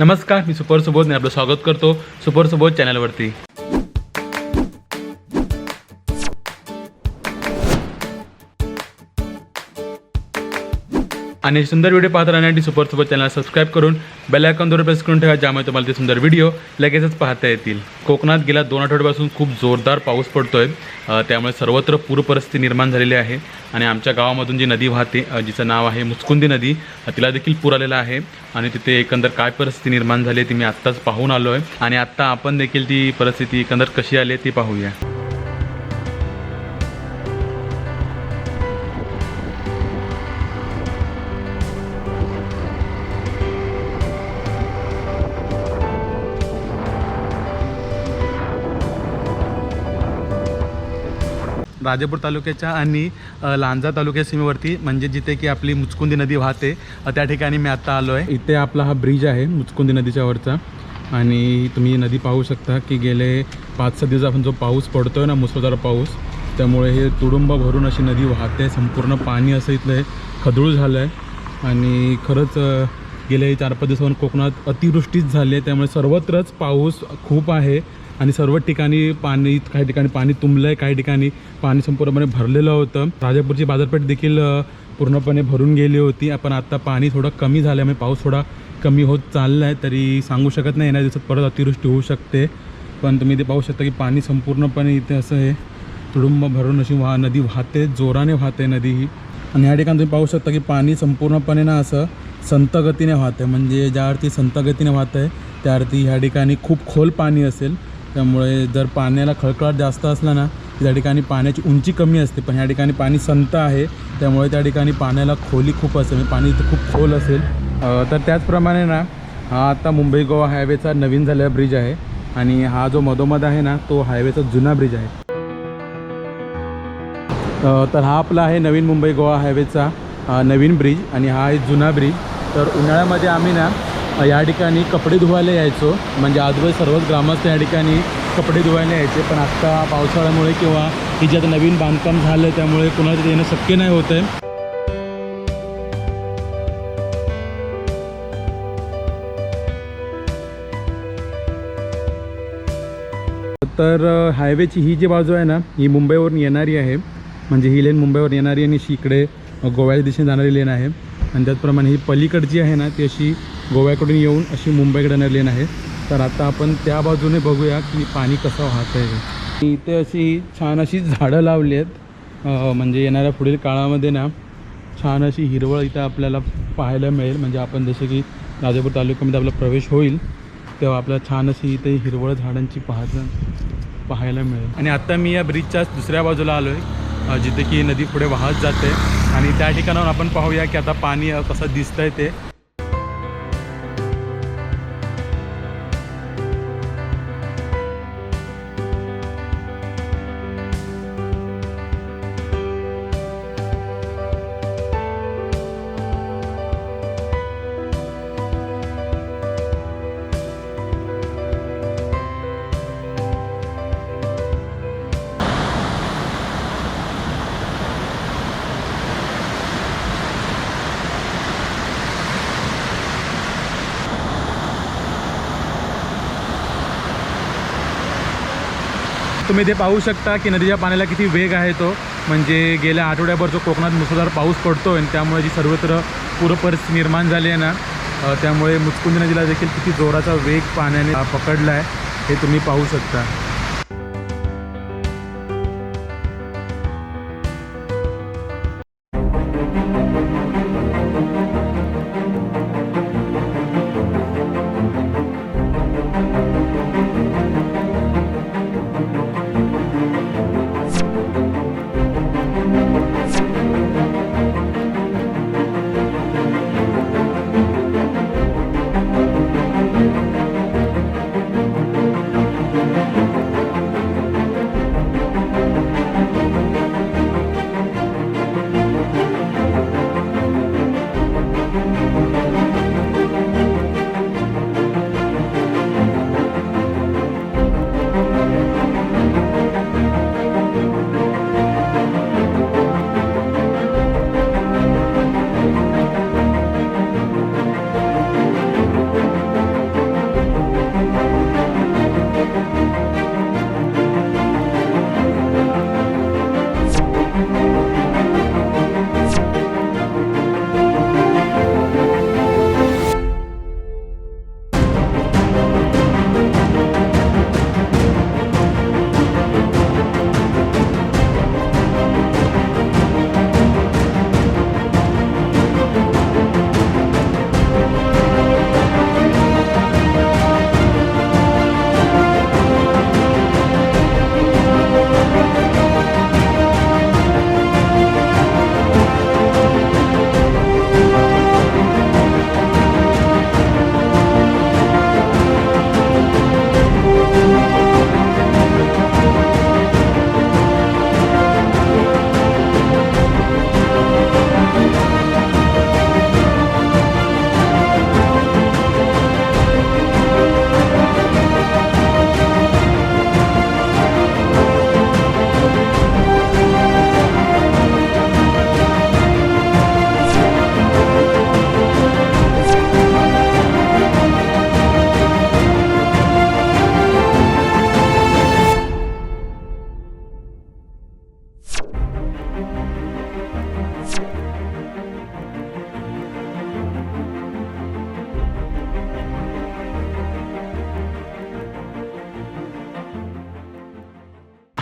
नमस्कार मी सुपर सुबोधने आपलं स्वागत करतो सुपर सुबोध चॅनलवरती. आणि सुंदर व्हिडिओ पाहत राहण्यासाठी सुपर सुपर चॅनल सबस्क्राईब करून बेल आयकॉनवर प्रेस करून ठेवा ज्यामुळे तुम्हाला ते सुंदर व्हिडिओ लगेचच पाहता येतील. कोकणात गेल्या दोन आठवड्यापासून खूप जोरदार पाऊस पडतोय. आहे त्यामुळे सर्वत्र पूर परिस्थिती निर्माण झालेली आहे. आणि आमच्या गावामधून जी नदी वाहते जिचं नाव आहे मुचकुंदी नदी तिला देखील पूर आलेला आहे. आणि तिथे एकंदर काय परिस्थिती निर्माण झाली आहे ती मी आत्ताच पाहून आलो आहे आणि आत्ता आपण देखील ती परिस्थिती एकंदर कशी आली आहे ती पाहूया. राजापूर तालुक्याच्या आणि लांजा तालुक्या सीमेवरती म्हणजे जिथे की आपली मुचकुंदी नदी वाहते त्या ठिकाणी मी आत्ता आलो आहे इथे आपला हा ब्रिज आहे मुचकुंदी नदीच्या वरचा. आणि तुम्ही नदी पाहू शकता की गेले पाच सहा दिवस आपण जो पाऊस पडतोय ना मुसळधार पाऊस त्यामुळे हे तुडुंब भरून अशी नदी वाहते. संपूर्ण पाणी असं इथलं हे खदूळ झालं आहे आणि खरंच गेले चार पाच दिवसांवर कोकणात अतिवृष्टीच झाली आहे. त्यामुळे सर्वत्रच पाऊस खूप आहे. आणि सर्व ठिकाणी पाणी काही ठिकाणी पाणी तुंबलं आहे काही ठिकाणी पाणी संपूर्णपणे भरलेलं होतं. राजापूरची बाजारपेठ देखील पूर्णपणे भरून गेली होती. पण आता पाणी थोडं कमी झाल्यामुळे म्हणजे पाऊस थोडा कमी होत चालला आहे तरी सांगू शकत नाही. येणाऱ्या दिवसात परत अतिवृष्टी होऊ शकते. पण तुम्ही ते पाहू शकता की पाणी संपूर्णपणे इथे असं आहे तुडुंब भरून अशी वाह नदी वाहते जोराने वाहते नदी ही. आणि या ठिकाणी तुम्ही पाहू शकता की पाणी संपूर्णपणे ना असं संत गतीने वाहतं आहे म्हणजे ज्यावरती संत गतीने वाहत आहे त्यावरती ह्या ठिकाणी खूप खोल पाणी असेल. त्यामुळे जर पाण्याला खळखळाट जास्त असला ना त्या ठिकाणी पाण्याची उंची कमी असते पण ह्या ठिकाणी पाणी संत आहे त्यामुळे त्या ठिकाणी पाण्याला खोली खूप असेल म्हणजे पाणी इथं खूप खोल असेल. तर त्याचप्रमाणे ना हा आता मुंबई गोवा हायवेचा नवीन झालेला ब्रिज आहे आणि हा जो मधोमध आहे ना तो हायवेचा जुना ब्रिज आहे. तर हा आपला आहे नवीन मुंबई गोवा हायवेचा नवीन ब्रिज आणि हा आहे जुना ब्रिज. तर उन्हाळ्यामध्ये आम्ही ना या ठिकाणी कपडे धुवायला यायचो. म्हणजे आजवर सर्वच ग्रामस्थ या ठिकाणी कपडे धुवायला यायचे. पण आत्ता पावसाळ्यामुळे किंवा ही जे आता नवीन बांधकाम झालं आहे त्यामुळे कुणाला येणं शक्य नाही होत आहे. तर हायवेची ही जी बाजू आहे ना ही मुंबईवरून येणारी आहे. म्हणजे ही लेन मुंबईवर येणारी आणि अशी इकडे गोव्याच्या दिशेने जाणारी लेन आहे. आणि त्याचप्रमाणे ही पलीकडची आहे ना ती अशी गोव्याकडून येऊन अशी मुंबईकडे येणारी लेन आहे. तर आता आपण त्या बाजूने बघूया की पाणी कसं वाहत आहे. इथे अशी छान अशी झाडं लावली आहेत. म्हणजे येणाऱ्या पुढील काळामध्ये ना छान अशी हिरवळ इथं आपल्याला पाहायला मिळेल. म्हणजे आपण जसं की राजापूर तालुक्यामध्ये आपला प्रवेश होईल तेव्हा आपल्याला छान अशी इथे हिरवळ झाडांची पाहता पाहायला मिळेल. आणि आत्ता मी या ब्रिजच्या दुसऱ्या बाजूला आलो आहे जिथे की नदी पुढे वाहत जाते. आणि त्या ठिकाणावर आपण पाहूया की आता पाणी कसं दिसतंय ते. तुम्ही ते पाहू शकता की नदीच्या पाण्याला किती वेग आहे तो. म्हणजे गेल्या आठवड्याभर जो कोकणात मुसळधार पाऊस पडतो आणि त्यामुळे जी सर्वत्र पूरपरिस्थिती निर्माण झाली आहे ना त्यामुळे मुचकुंदी नदीला देखील किती जोराचा वेग पाण्याने पकडला आहे हे तुम्ही पाहू शकता.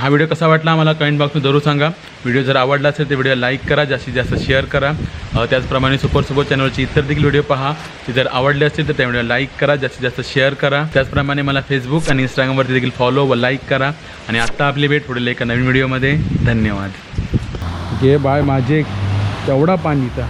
हा व्हिडिओ कसा वाटला आम्हाला कमेंट बॉक्समध्ये जरूर सांगा. व्हिडिओ जर आवडला असेल तर व्हिडिओ लाईक करा जास्तीत जास्त शेअर करा. त्याचप्रमाणे सुपर सुपर चॅनलचे इतर देखील व्हिडिओ पहा. ते जर आवडले असतील तर त्या व्हिडिओ लाईक करा जास्तीत जास्त शेअर करा. त्याचप्रमाणे मला फेसबुक आणि इंस्टाग्रामवरती देखील फॉलो व लाईक करा. आणि आत्ता आपली भेट पुढील एका नवीन व्हिडिओमध्ये. धन्यवाद. घे बाय माझे केवढा पाणीचा